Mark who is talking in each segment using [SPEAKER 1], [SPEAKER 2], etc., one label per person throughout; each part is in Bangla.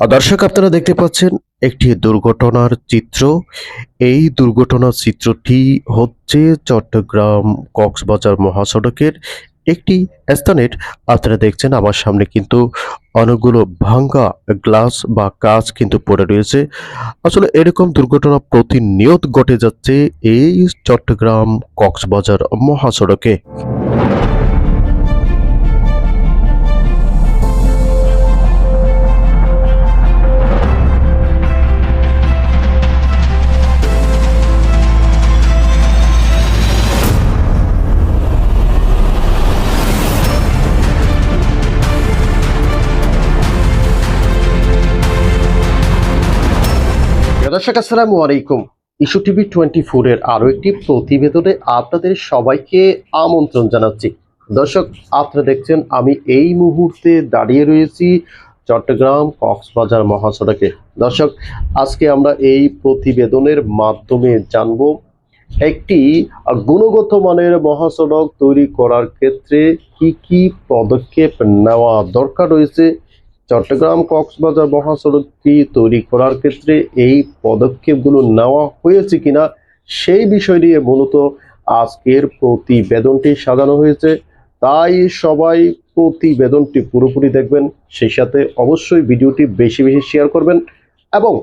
[SPEAKER 1] দর্শক, আপনারা দেখতে পাচ্ছেন একটি দুর্ঘটনার চিত্র। এই দুর্ঘটনার চিত্রটি হচ্ছে চট্টগ্রাম কক্সবাজার মহাসড়কের একটি স্থানের। আপনারা দেখছেন আমার সামনে কিন্তু অনেকগুলো ভাঙ্গা গ্লাস বা কাঁচ কিন্তু পড়ে রয়েছে। আসলে এরকম দুর্ঘটনা প্রতিনিয়ত ঘটে যাচ্ছে এই চট্টগ্রাম কক্সবাজার মহাসড়কে। দর্শক, আসসালামু আলাইকুম। ইস্যু টিভি টোয়েন্টি ফোর এর আরও একটি প্রতিবেদনে আপনাদের সবাইকে আমন্ত্রণ জানাচ্ছি। দর্শক, আপনারা দেখছেন, আমি এই মুহূর্তে দাঁড়িয়ে রয়েছি চট্টগ্রাম কক্সবাজার মহাসড়কে। দর্শক, আজকে আমরা এই প্রতিবেদনের মাধ্যমে জানব একটি গুণগত মানের মহাসড়ক তৈরি করার ক্ষেত্রে কি কি পদক্ষেপ নেওয়া দরকার রয়েছে চট্টগ্রাম কক্সবাজার মহাসড়কটি তৈরি করার ক্ষেত্রে এই পদক্ষেপগুলো নেওয়া হয়েছে কিনা সেই বিষয় নিয়ে মূলত আজকের প্রতিবেদনটি সাজানো হয়েছে। তাই সবাই প্রতিবেদনটি পুরোপুরি দেখবেন, সেই সাথে অবশ্যই ভিডিওটি বেশি বেশি শেয়ার করবেন এবং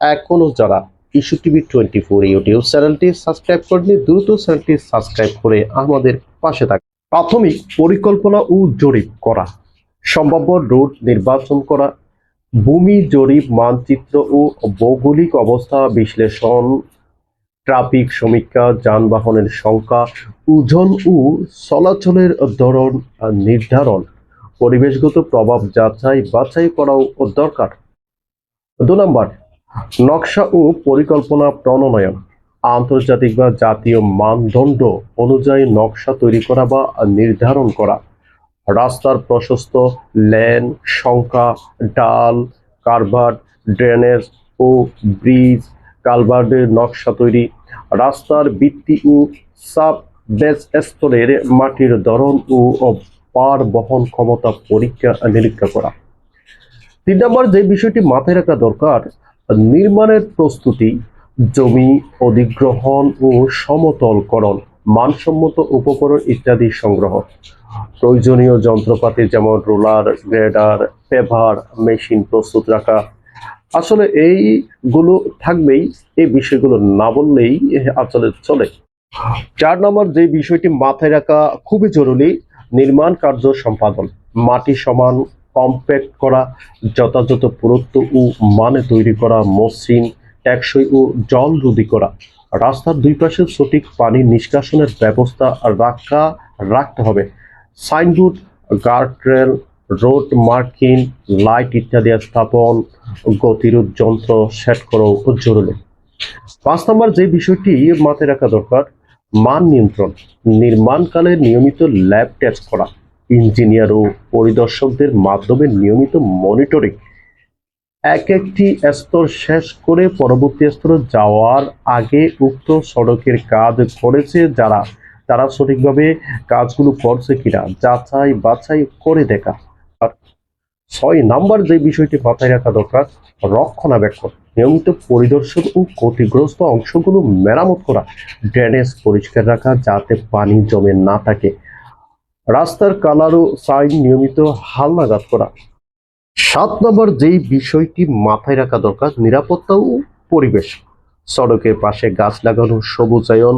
[SPEAKER 1] এখনও যারা issue TV twenty four YouTube চ্যানেলটি সাবস্ক্রাইব করেনি দ্রুত চ্যানেলটি সাবস্ক্রাইব করে আমাদের পাশে থাকুন প্রাথমিক পরিকল্পনা ও জরিপ করা সম্ভাব্য রুট নির্বাচন করা, ভূমি জরিপ, মানচিত্র ও ভৌগোলিক অবস্থা বিশ্লেষণ, ট্রাফিক সমীক্ষা, যানবাহনের সংখ্যা, ওজন ও চলাচলের ধরন নির্ধারণ, পরিবেশগত প্রভাব যাচাই বাছাই করাও দরকার। দু নম্বর, নকশা ও পরিকল্পনা প্রণয়ন, আন্তর্জাতিক বা জাতীয় মানদণ্ড অনুযায়ী নকশা তৈরি করা বা নির্ধারণ করা। রাস্তার প্রশস্ত লেন সংখ্যা ডাল কারভার্ট ড্রেনেজ ও ব্রিজ কালভার্টের নকশা তৈরি। রাস্তার ভিত্তি ও সাব বেস স্তরের মাটির ধরন ও পার বহন ক্ষমতা পরীক্ষা নিরীক্ষা করা। তিন নম্বর যে বিষয়টি মাথায় রাখা দরকার, নির্মাণের প্রস্তুতি, জমি অধিগ্রহণ ও সমতলকরণ। মানসম্মত উপকরণ ইত্যাদি সংগ্রহ। প্রয়োজনীয় যন্ত্রপাতি যেমন রোলার, গ্রেডার, পেভার, মেশিন প্রস্তুত রাখা। আসলে এইগুলো থাকবেই, এই বিষয়গুলো না বললেই আসলে চলে। চার নম্বর যে বিষয়টি মাথায় রাখা খুবই জরুরি, নির্মাণ কার্য সম্পাদন। মাটি সমান, কম্প্যাক্ট করা, যথাযথ পুরুত্ব ও মানে তৈরি করা, মসৃণ, টেকসই ও জল রোধী করা। রাস্তার দুই পাশে সঠিক পানি নিষ্কাশনের ব্যবস্থা রাখা, রাখতে হবে। Signboard guardrail, road marking, light ইত্যাদি স্থাপন, গতিরোধ যন্ত্র সেট করাও জরুরি। পাঁচ নম্বর যে বিষয়টি মাথায় রাখা দরকার, মান নিয়ন্ত্রণ। নির্মাণকালে নিয়মিত ল্যাব টেস্ট করা। ইঞ্জিনিয়ার ও পরিদর্শকদের মাধ্যমে নিয়মিত মনিটরিং এক একটি স্তর শেষ করে পরবর্তী স্তরে যাওয়ার আগে উক্ত সড়কের কাজ করেছে যারা, তারা সঠিকভাবে কাজগুলো করছে কিনা, যাচাই বাছাই করে দেখা। আর ছয় নাম্বার যে বিষয়টি মাথায় রাখা দরকার, রক্ষণাবেক্ষণ। নিয়মিত পরিদর্শন ও ক্ষতিগ্রস্ত অংশগুলো মেরামত করা, ড্রেনেজ পরিষ্কার রাখা যাতে পানি জমে না থাকে। রাস্তার কালার ও সাইন নিয়মিত হালনাগাদ করা সাত নম্বর যেই বিষয়টি মাথায় রাখা দরকার, নিরাপত্তা ও পরিবেশ। সড়কের পাশে গাছ লাগানো সবুজায়ন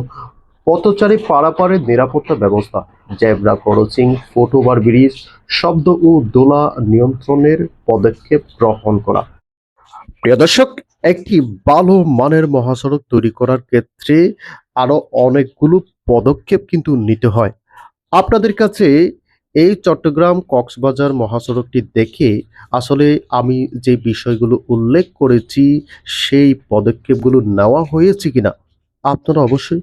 [SPEAKER 1] পথচারী পারাপারের নিরাপত্তা ব্যবস্থা, জেব্রা ক্রসিং ফুটওভার ব্রিজ, শব্দ ও দোলা নিয়ন্ত্রণের পদক্ষেপ গ্রহণ করা। প্রিয় দর্শক, একটি ভালো মানের মহাসড়ক তৈরি করার ক্ষেত্রে আরও অনেকগুলো পদক্ষেপ কিন্তু নিতে হয়। আপনাদের কাছে এই চট্টগ্রাম কক্সবাজার মহাসড়কটি দেখে আসলে আমি যে বিষয়গুলো উল্লেখ করেছি সেই পদক্ষেপগুলো নেওয়া হয়েছে কিনা আপনারা অবশ্যই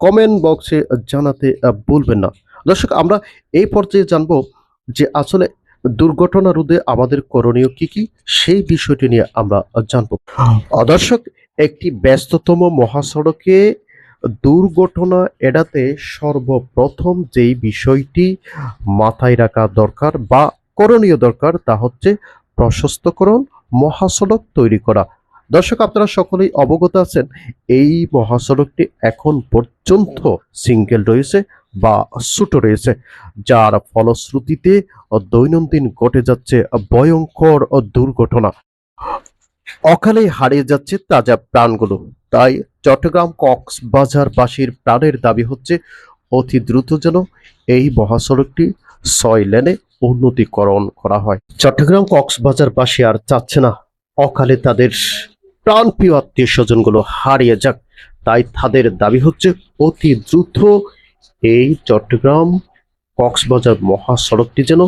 [SPEAKER 1] কমেন্ট বক্সে জানাতে আহ, ভুলবেন না। দর্শক আমরা এই পর্যায়ে জানব যে আসলে দুর্ঘটনা রোধে আমাদের করণীয় কি কি সেই বিষয়টি নিয়ে আমরা জানব। দর্শক একটি ব্যস্ততম মহাসড়কে দুর্ঘটনা এড়াতে সর্বপ্রথম যেই বিষয়টি মাথায় রাখা দরকার বা করণীয় দরকার, তা হচ্ছে প্রশস্তকরণ, মহাসড়ক তৈরি করা। দর্শক, আপনারা সকলেই অবগত আছেন, এই মহাসড়কটি এখন পর্যন্ত সিঙ্গেল রয়েছে বা ছোট রয়েছে, যার ফলশ্রুতিতে দৈনন্দিন ঘটে যাচ্ছে ভয়ঙ্কর দুর্ঘটনা। অকালে হারিয়ে যাচ্ছে তাজা প্রাণগুলো। তাই চট্টগ্রাম কক্সবাজারবাসীর প্রাণের দাবি হচ্ছে, অতি দ্রুত যেন এই মহাসড়কটি ছয় লেনে উন্নতিকরণ করা হয়। চট্টগ্রাম কক্সবাজারবাসী আর চাচ্ছে না, অকালে তাদের প্রাণপ্রিয় আত্মীয় স্বজনগুলো হারিয়ে যাক। তাই তাদের দাবি হচ্ছে, অতি দ্রুত এই চট্টগ্রাম কক্সবাজার মহাসড়কটি যেন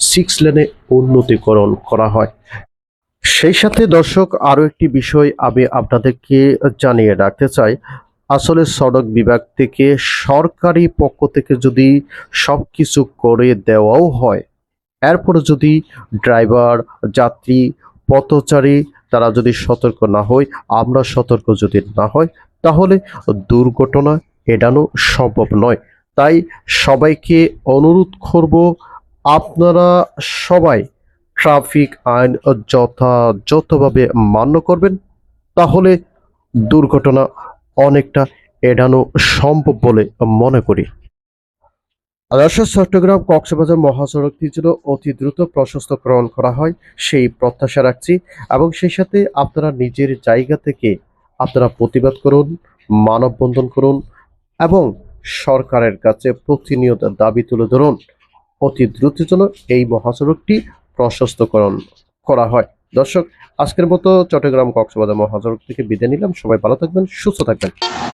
[SPEAKER 1] সিক্স লেনে উন্নতিকরণ করা হয়। সেই সাথে দর্শক, আরও একটি বিষয় আমি আপনাদেরকে জানিয়ে রাখতে চাই। আসলে সড়ক বিভাগ থেকে সরকারি পক্ষ থেকে যদি সব কিছু করে দেওয়াও হয়, এরপরে যদি ড্রাইভার, যাত্রী, পথচারী তারা যদি সতর্ক না হয়, আমরা সতর্ক যদি না হয়, তাহলে দুর্ঘটনা এড়ানো সম্ভব নয়। তাই সবাইকে অনুরোধ করব, আপনারা সবাই ট্রাফিক আইন যথাযথভাবে মান্য করবেন, তাহলে দুর্ঘটনা অনেকটা এড়ানো সম্ভব বলে মনে করি। দর্শক চট্টগ্রাম কক্সবাজার মহাসড়কটি যেন অতি দ্রুত প্রশস্তকরণ করা হয়, সেই প্রত্যাশা রাখছি এবং সেই সাথে আপনারা নিজের জায়গা থেকে আপনারা প্রতিবাদ করুন, মানববন্ধন করুন এবং সরকারের কাছে প্রতিনিয়ত দাবি তুলে ধরুন। অতি দ্রুত যেন এই মহাসড়কটি প্রশস্তকরণ করা হয়। দর্শক, আজকের মতো চট্টগ্রাম কক্সবাজার মহাজর থেকে বিদায় নিলাম। সবাই ভালো থাকবেন, সুস্থ থাকবেন।